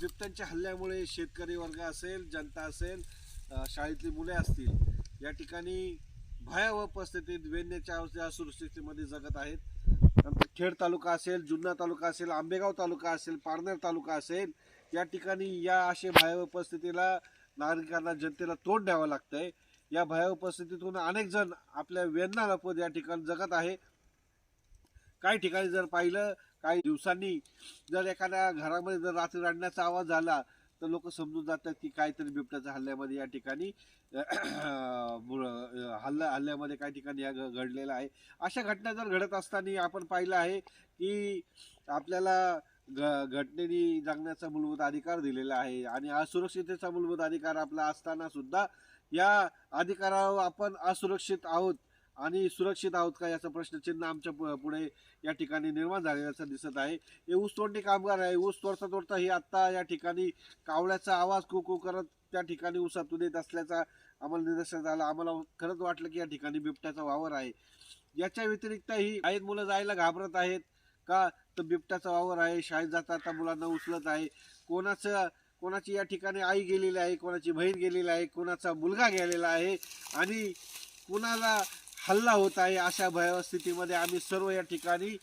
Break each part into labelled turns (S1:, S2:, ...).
S1: बिबट्यांच्या हल्ल्यामुळे शेतकरी वर्ग असेल जनता असेल शाळेतली मुले असतील या ठिकाणी भयावह परिस्थितीत वेदनेच्या अवस्था जगत आहेत. नंतर खेड तालुका असेल जुन्ना तालुका असेल आंबेगाव तालुका असेल पारनेर तालुका असेल या ठिकाणी या असे भयावह परिस्थितीला नागरिकांना जनतेला तोंड द्यावं लागतंय. या भयावह परिस्थितीतून अनेक जण आपल्या वेदना लपवत या ठिकाणी जगत आहे. काही ठिकाणी जर पाहिलं काही दिवसांनी जर एखाद्या घरामध्ये जर रात्री रडण्याचा आवाज झाला तर लोक समजून जातात की काहीतरी बिबट्याच्या हल्ल्यामध्ये या ठिकाणी हल्ला हल्ल्यामध्ये काही ठिकाणी या घ- घडलेलं आहे. अशा घटना जर घडत असताना आपण पाहिलं आहे की आपल्याला घ घटनेने जगण्याचा मूलभूत अधिकार दिलेला आहे आणि असुरक्षिततेचा मूलभूत अधिकार आपला असताना सुद्धा या अधिकारावर आपण असुरक्षित आहोत. आणि सुरक्षित आहोत का याचा प्रश्नचिन्ह आमच्या पु- पुढे या ठिकाणी निर्माण झालेल्याचं दिसत आहे. हे ऊस तोडणी कामगार आहे. ऊस तोडता तोडता ही आत्ता या ठिकाणी कावळ्याचा आवाज कुकू करत त्या ठिकाणी ऊसातून येत असल्याचा आम्हाला निदर्शन झाला आम्हाला खरंच वाटलं की या ठिकाणी बिबट्याचा वावर आहे. याच्या व्यतिरिक्तही काही मुलं जायला घाबरत आहेत का? तर बिबट्याचा वावर आहे. शाळेत जाता आता मुलांना उचलत आहे. कोणाचं कोणाची या ठिकाणी आई गेलेली आहे कोणाची बहीण गेलेली आहे कोणाचा मुलगा गेलेला आहे आणि कुणाला हल्ला होत आहे अशा भयावह स्थितीमध्ये आम्ही सर्व या ठिकाणी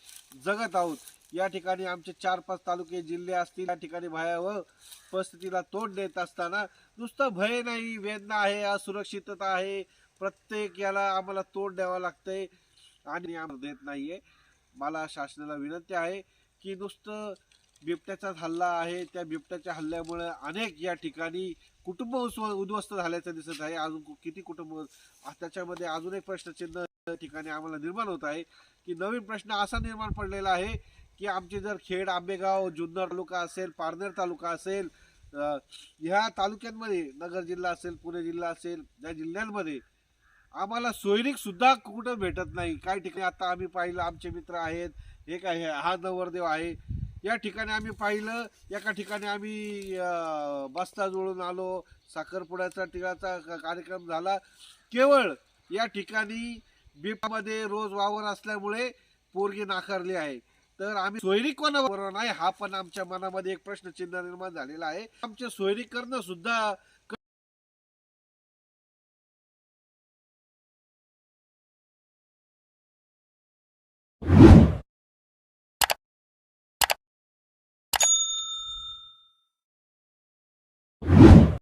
S1: जगत आहोत. या ठिकाणी आमचे चार पाच तालुके जिल्हे असतील या ठिकाणी भयावह परिस्थितीला तोंड देत असताना नुसतं भय नाही वेदना आहे असुरक्षितता आहे. प्रत्येक याला आम्हाला तोंड द्यावं लागतंय आणि आम्हाला देत नाहीये. मला शासनाला विनंती आहे की नुसतं बिबट्याचाच हल्ला आहे. त्या बिबट्याच्या हल्ल्यामुळे अनेक या ठिकाणी कुटुंब उद्ध्वस्त झाल्याचं दिसत आहे. अजून कु- किती कुटुंब? त्याच्यामध्ये अजून एक प्रश्नचिन्ह ठिकाणी आम्हाला निर्माण होत आहे. की नवीन प्रश्न असा निर्माण पडलेला आहे की आमचे जर खेड आंबेगाव जुन्नर तालुका असेल पारनेर तालुका असेल ह्या तालुक्यांमध्ये नगर जिल्हा असेल पुणे जिल्हा असेल या जिल्ह्यांमध्ये आम्हाला सोयरीक सुद्धा कुठं भेटत नाही. काही ठिकाणी आता आम्ही पाहिलं आमचे मित्र आहेत. हे काय हा नवरदेव आहे. या ठिकाणी आम्ही पाहिलं एका ठिकाणी आम्ही बस्ता जुळून आलो साखरपुड्याचा टिळाचा कार्यक्रम झाला. केवळ या ठिकाणी बिपामध्ये रोज वावर असल्यामुळे पोरगी नाकारली आहे. तर आम्ही सोयरीक कोणाबरोबर नाही हा पण आमच्या मनामध्ये एक प्रश्नचिन्ह निर्माण झालेला आहे. आमचे सोयरीकरण सुद्धा